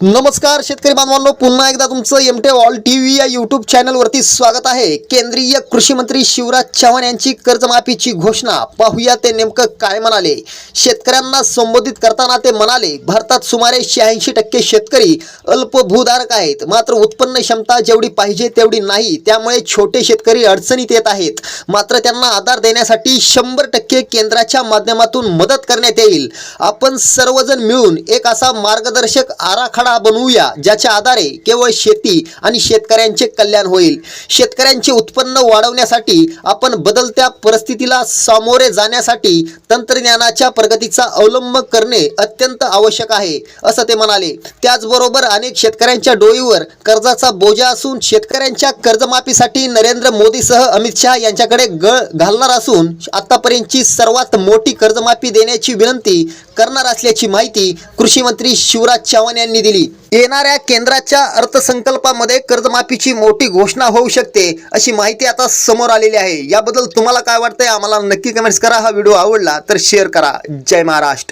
नमस्कार शेतकरी बांधवांनो. पुन्हा एकदा तुमचं एमटे ऑल टी व्ही या यूट्यूब चॅनलवरती स्वागत आहे. केंद्रीय कृषी मंत्री शिवराज चव्हाण यांची कर्जमाफीची घोषणा. पाहूया ते नेमकं काय म्हणाले. शेतकऱ्यांना संबोधित करताना ते म्हणाले भारतात सुमारे शहाऐंशी टक्के शेतकरी अल्पभूधारक आहेत. मात्र उत्पन्न क्षमता जेवढी पाहिजे तेवढी नाही. त्यामुळे छोटे शेतकरी अडचणीत येत आहेत. मात्र त्यांना आधार देण्यासाठी शंभर टक्के केंद्राच्या माध्यमातून मदत करण्यात येईल. आपण सर्वजण मिळून एक असा मार्गदर्शक आराखडा बनवूया ज्याच्या आधारे केवळ शेती आणि शेतकऱ्यांचे कल्याण होईल. शेतकऱ्यांचे उत्पन्न वाढवण्यासाठी आपण बदलत्या परिस्थितीला सामोरे जाण्यासाठी तंत्रज्ञानाच्या प्रगतीचा अवलंब करणे अत्यंत आवश्यक आहे असं ते म्हणाले. त्याचबरोबर अनेक शेतकऱ्यांच्या डोईवर कर्जाचा बोजा असून शेतकऱ्यांच्या कर्जमाफीसाठी नरेंद्र मोदीसह अमित शहा यांच्याकडे गळ घालणार असून आतापर्यंतची सर्वात मोठी कर्जमाफी देण्याची विनंती करणार असल्याची माहिती कृषी मंत्री शिवराज चव्हाण यांनी दिली. येणाऱ्या केंद्राच्या अर्थसंकल्पामध्ये कर्जमाफीची मोठी घोषणा होऊ शकते अशी माहिती आता समोर आलेली आहे. याबद्दल तुम्हाला काय वाटतंय? आम्हाला नक्की कमेंट्स करा. हा व्हिडिओ आवडला तर शेअर करा. जय महाराष्ट्र.